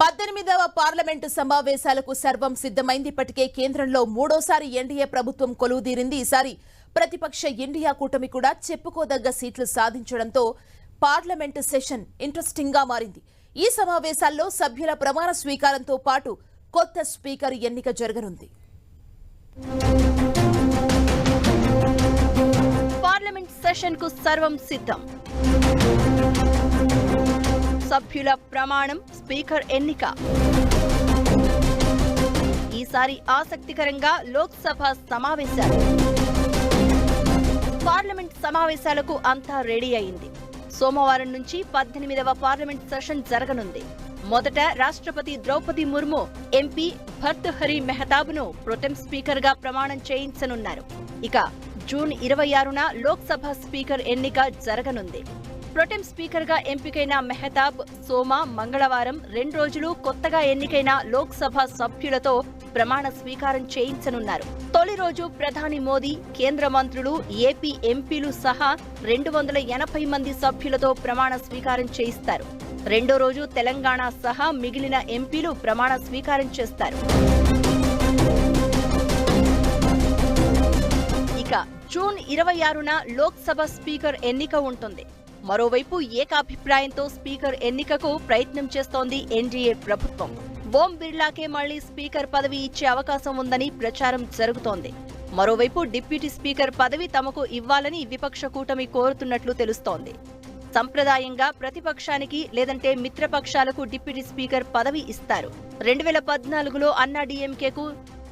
పద్దెనిమిదవ పార్లమెంటు సమావేశాలకు సర్వం సిద్ధమైంది. ఇప్పటికే కేంద్రంలో మూడోసారి ఎన్డీఏ ప్రభుత్వం కొలువుదీరింది. ఈసారి ప్రతిపక్ష ఇండియా కూటమి కూడా చెప్పుకోదగ్గ సీట్లు సాధించడంతో పార్లమెంటు సెషన్ ఇంట్రెస్టింగ్గా మారింది. ఈ సమావేశాల్లో సభ్యుల ప్రమాణ స్వీకారంతో పాటు కొత్త స్పీకర్ ఎన్నిక జరగనుంది. పార్లమెంట్ సెషన్కు సర్వం సిద్ధం. సభ్యుల ప్రమాణం స్పీకర్ ఎన్నిక. ఈసారి ఆసక్తికరంగా లోక్సభ సమావేశాలు. పార్లమెంట్ సమావేశాలకు అంతా రెడీ అయింది. సోమవారం నుంచి పద్దెనిమిదవ పార్లమెంట్ సెషన్ జరగనుంది. మొదట రాష్ట్రపతి ద్రౌపది ముర్ము ఎంపీ భర్తహరి మెహతాబ్ను ప్రొటెం స్పీకర్గా ప్రమాణం చేయించనున్నారు. ఇక జూన్ ఇరవై ఆరున లోక్సభ స్పీకర్ ఎన్నిక జరగనుంది. ప్రొటెం స్పీకర్గా ఎంపికైన మెహతాబ్ సోమ మంగళవారం రెండు రోజులు కొత్తగా ఎన్నికైన లోక్సభ సభ్యులతో ప్రమాణ స్వీకారం చేయించనున్నారు. తొలి రోజు ప్రధాని మోదీ కేంద్ర మంత్రులు ఏపీ ఎంపీలు సహా రెండు వందల ఎనభై మంది సభ్యులతో ప్రమాణ స్వీకారం చేయిస్తారు. రెండో రోజు తెలంగాణ సహా మిగిలిన ఎంపీలు ప్రమాణ స్వీకారం చేస్తారు. ఇక జూన్ ఇరవై ఆరున లోక్సభ స్పీకర్ ఎన్నిక ఉంటుంది. మరోవైపు ఏకాభిప్రాయంతో స్పీకర్ ఎన్నికకు ప్రయత్నం చేస్తోంది ఎన్డీఏ ప్రభుత్వం. ఓం బిర్లాకే మళ్ళీ స్పీకర్ పదవి ఇచ్చే అవకాశం ఉందని ప్రచారం జరుగుతోంది. మరోవైపు డిప్యూటీ స్పీకర్ పదవి తమకు ఇవ్వాలని విపక్ష కూటమి కోరుతున్నట్లు తెలుస్తోంది. సంప్రదాయంగా ప్రతిపక్షానికి లేదంటే మిత్రపక్షాలకు డిప్యూటీ స్పీకర్ పదవి ఇస్తారు. రెండు వేల పద్నాలుగులో అన్నా డీఎంకేకు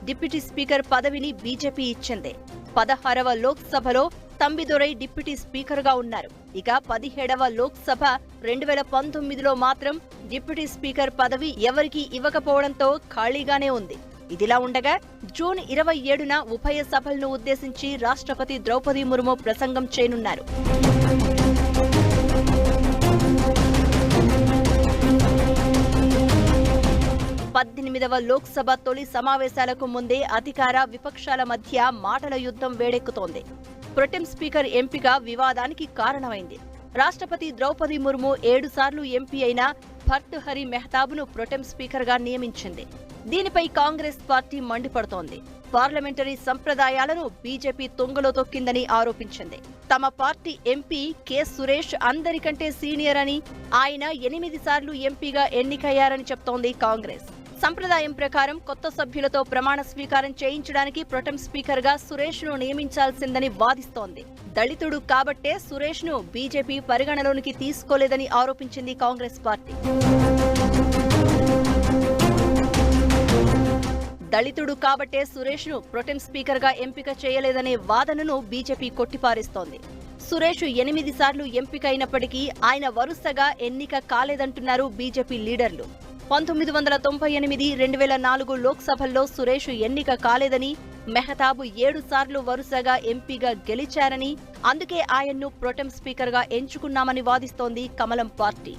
డిప్యూటీ స్పీకర్ పదవిని బీజేపీ ఇచ్చింది. పదహారవ లోక్సభలో తంబిదొరై డిప్యూటీ స్పీకర్గా ఉన్నారు. ఇక పదిహేడవ లోక్సభ రెండు వేల పంతొమ్మిదిలో మాత్రం డిప్యూటీ స్పీకర్ పదవి ఎవరికీ ఇవ్వకపోవడంతో ఖాళీగానే ఉంది. ఇదిలా ఉండగా జూన్ ఇరవై ఏడున ఉభయ సభలను ఉద్దేశించి రాష్ట్రపతి ద్రౌపది ముర్ము ప్రసంగం చేయనున్నారు. పద్దెనిమిదవ లోక్సభ తొలి సమావేశాలకు ముందే అధికార విపక్షాల మధ్య మాటల యుద్ధం వేడెక్కుతోంది. ప్రొటెం స్పీకర్ ఎంపిక వివాదానికి కారణమైంది. రాష్ట్రపతి ద్రౌపది ముర్ము ఏడుసార్లు ఎంపీ అయిన భర్తహరి మెహతాబ్ను ప్రొటెం స్పీకర్గా నియమించింది. దీనిపై కాంగ్రెస్ పార్టీ మండిపడుతోంది. పార్లమెంటరీ సంప్రదాయాలను బీజేపీ తొంగలో తొక్కిందని ఆరోపించింది. తమ పార్టీ ఎంపీ కె సురేష్ అందరికంటే సీనియర్ అని ఆయన ఎనిమిది సార్లు ఎంపీగా ఎన్నికయ్యారని చెప్తోంది కాంగ్రెస్. సంప్రదాయం ప్రకారం కొత్త సభ్యులతో ప్రమాణ స్వీకారం చేయించడానికి ప్రొటెం స్పీకర్గా సురేష్ను నియమించాల్సిందని వాదిస్తోంది. దళితుడు కాబట్టే సురేష్ను బీజేపీ పరిగణలోనికి తీసుకోలేదని ఆరోపించింది కాంగ్రెస్ పార్టీ. దళితుడు కాబట్టే సురేష్ను ప్రొటెం స్పీకర్గా ఎంపిక చేయలేదనే వాదనను బీజేపీ కొట్టిపారేస్తోంది. సురేష్ ఎనిమిది సార్లు ఎంపికైనప్పటికీ ఆయన వరుసగా ఎన్నిక కాలేదంటున్నారు బీజేపీ లీడర్లు. పంతొమ్మిది వందల తొంభై ఎనిమిది రెండు వేల నాలుగు లోక్సభల్లో సురేష్ ఎన్నిక కాలేదని మెహతాబు ఏడు సార్లు వరుసగా ఎంపీగా గెలిచారని అందుకే ఆయన్ను ప్రొటెం స్పీకర్గా ఎంచుకున్నామని వాదిస్తోంది కమలం పార్టీ.